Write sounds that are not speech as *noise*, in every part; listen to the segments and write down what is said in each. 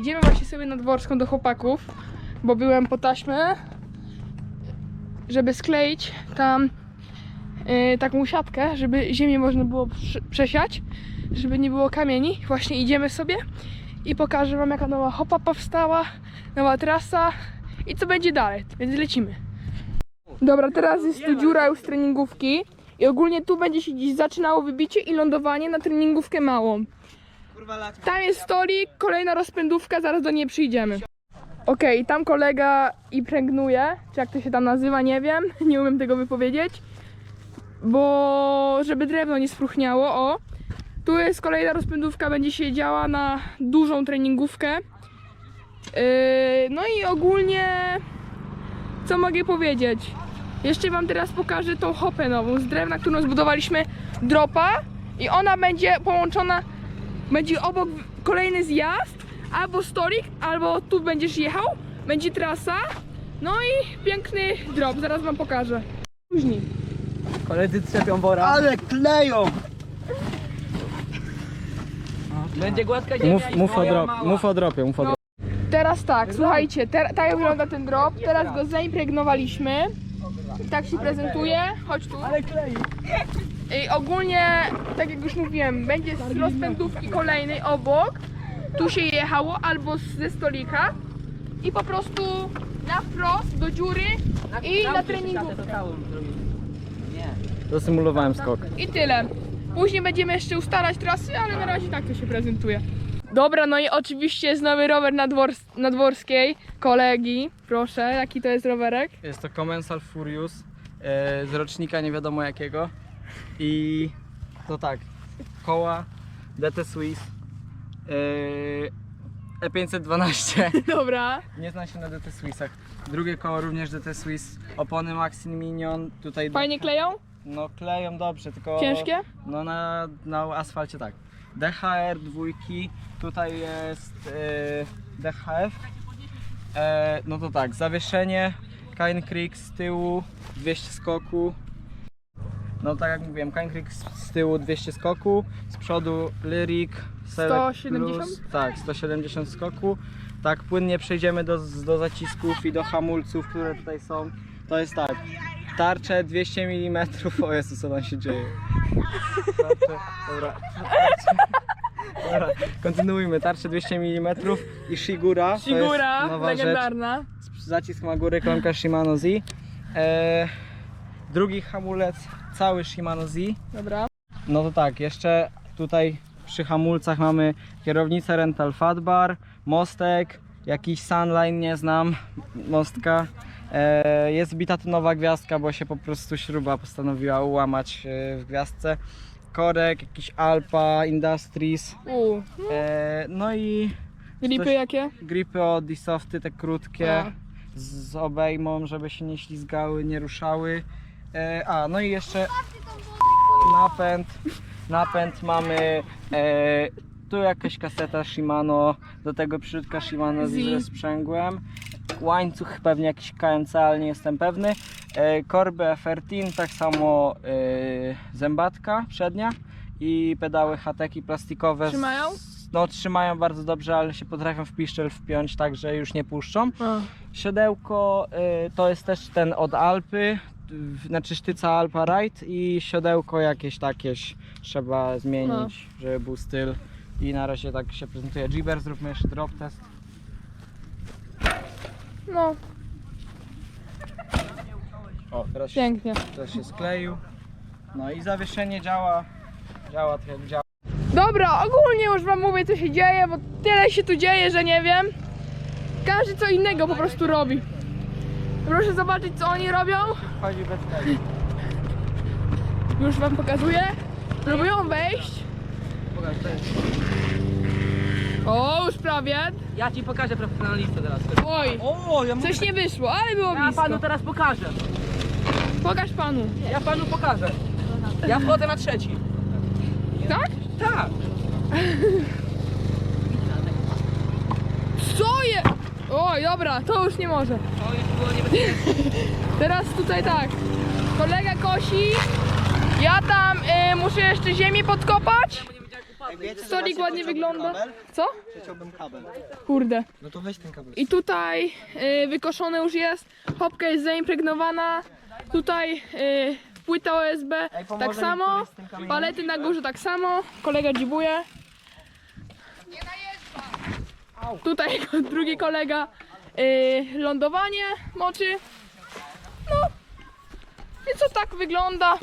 Idziemy właśnie sobie na dworską do chłopaków, bo byłem po taśmę, żeby skleić tam y, taką siatkę, żeby ziemię można było prze- przesiać, żeby nie było kamieni. Właśnie idziemy sobie i pokażę wam jaka nowa hopa powstała, nowa trasa i co będzie dalej, więc lecimy. Dobra, teraz jest tu dziura już treningówki i ogólnie tu będzie się dziś zaczynało wybicie i lądowanie na treningówkę małą. Tam jest stolik, kolejna rozpędówka, zaraz do niej przyjdziemy. Okej, tam kolega impregnuje, czy jak to się tam nazywa, nie wiem, *laughs* nie umiem tego wypowiedzieć. Bo żeby drewno nie spruchniało, o. Tu jest kolejna rozpędówka, będzie się działa na dużą treningówkę. Yy, no i ogólnie, co mogę powiedzieć? Jeszcze wam teraz pokażę tą hopę nową z drewna, którą zbudowaliśmy dropa i ona będzie połączona będzie obok kolejny zjazd, albo stolik, albo tu będziesz jechał, będzie trasa, no i piękny drop, zaraz wam pokażę. Później. Koledzy trzepią wora. Ale kleją! Będzie gładka ziemia Mów, i mów, o moja drop, mała. mów o dropie, mów o dropie. Teraz tak, słuchajcie, ter- tak wygląda ten drop, teraz go zaimpregnowaliśmy. Tak się prezentuje, chodź tu. Ale klei. I ogólnie, tak jak już mówiłem, będzie z rozpędówki kolejnej obok. Tu się jechało albo ze stolika i po prostu na wprost do dziury i na treningówkę. Zasymulowałem skok. I tyle. Później będziemy jeszcze ustalać trasy, ale na razie tak to się prezentuje. Dobra, no i oczywiście jest nowy rower nadwors- nadworskiej kolegi. Proszę, jaki to jest rowerek? Jest to Commensal Furious e, z rocznika nie wiadomo jakiego. I to tak, koła DT Swiss e, E512. *laughs* Dobra. Nie znam się na DT Swissach. Drugie koło również DT Swiss. Opony Maxin Minion. Tutaj Fajnie kleją? no kleją dobrze, tylko Ciężkie? No na, na asfalcie tak. DHR dwójki, tutaj jest e, DHF. E, no to tak, zawieszenie, Kine Creek z tyłu, 200 skoku. No tak jak mówiłem, Creek z, z tyłu 200 skoku, z przodu Lyric Select 170? Plus, tak, 170 skoku. Tak, płynnie przejdziemy do, do zacisków i do hamulców, które tutaj są. To jest tak, tarcze 200 mm, o Jezu, co tam się dzieje. Tarcze, dobra. Tarcze, dobra, kontynuujmy. Tarcze 200 mm i Shigura. to jest nowa rzecz. legendarna. Zacisk ma góry, klamka Shimano Z. E, drugi hamulec, cały Shimano Z. Dobra. No to tak, jeszcze tutaj przy hamulcach mamy kierownicę Rental Fat Bar, mostek, jakiś Sunline, nie znam, mostka. E, jest bita nowa gwiazdka, bo się po prostu śruba postanowiła ułamać e, w gwiazdce. Korek, jakiś Alpa, Industries. U. E, no i Gripy Coś- jakie? gripy od Disofty, te krótkie A. z obejmą, żeby się nie ślizgały, nie ruszały. E, a, no i jeszcze napęd. Napęd mamy e, tu jakaś kaseta Shimano, do tego przyrzutka Shimano z, sprzęgłem. Łańcuch pewnie jakiś KNC, ale nie jestem pewny. E, korby F13, tak samo e, zębatka przednia i pedały hateki plastikowe. z- Trzymają? No trzymają bardzo dobrze, ale się potrafią w piszczel wpiąć, także już nie puszczą. A. Siodełko y, to jest też ten od Alpy, znaczy sztyca Alpa Ride i siodełko jakieś takieś trzeba zmienić, żeby był styl. I na razie tak się prezentuje Jibber, zróbmy jeszcze drop test. No, O, teraz się, pięknie. teraz się skleił. No i zawieszenie działa, działa tak jak działa. Dobra, ogólnie już wam mówię co się dzieje, bo tyle się tu dzieje, że nie wiem. Każdy co innego po prostu robi. Proszę zobaczyć co oni robią. Chodzi bez tego. Już wam pokazuję. Próbują wejść. Pokaż, to jest. O, już prawie. Ja ci pokażę profesjonalistę teraz. Oj, O, ja, mówię, coś nie wyszło, ale było ja blisko. panu teraz pokażę. Pokaż panu. Ja panu pokażę. Ja wchodzę na trzeci. Tak? Tak. *laughs* Co je? Oj, dobra, to już nie może. To już było niebezpieczne. Teraz tutaj tak. Kolega kosi. Ja tam y, muszę jeszcze ziemię podkopać. Stolik ładnie wygląda. Co? Przeciąłbym kabel. Kurde. No to weź ten kabel. I tutaj y, wykoszone już jest. Hopka jest zaimpregnowana. Tutaj y, płyta OSB tak samo. Palety na górze tak samo. Kolega dzibuje. Tutaj *laughs* drugi kolega y, lądowanie moczy. No. I co tak wygląda?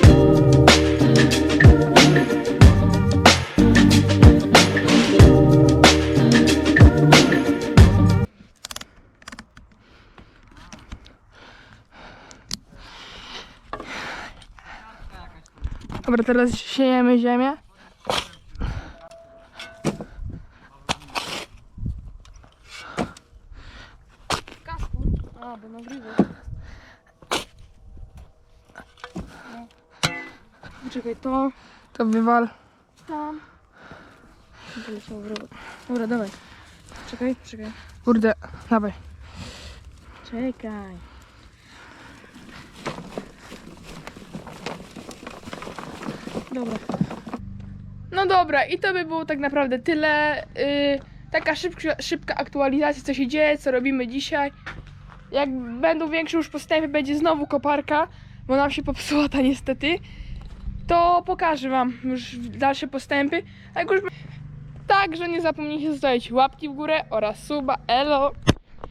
Dobra, teraz siejemy ziemię. A, bo nagrywa. Poczekaj, to... To wywal. Tam. Poleciało w rower. Dobra, dawaj. Czekaj, czekaj. Kurde, dawaj. Czekaj. Dobra. No dobra, i to by było tak naprawdę tyle. Yy, taka szybka, szybka aktualizacja, co się dzieje, co robimy dzisiaj. Jak będą większe już postępy, będzie znowu koparka, bo nam się popsuła ta niestety. To pokażę Wam już dalsze postępy. Jak już... Także nie zapomnijcie zostawić łapki w górę oraz suba. Elo!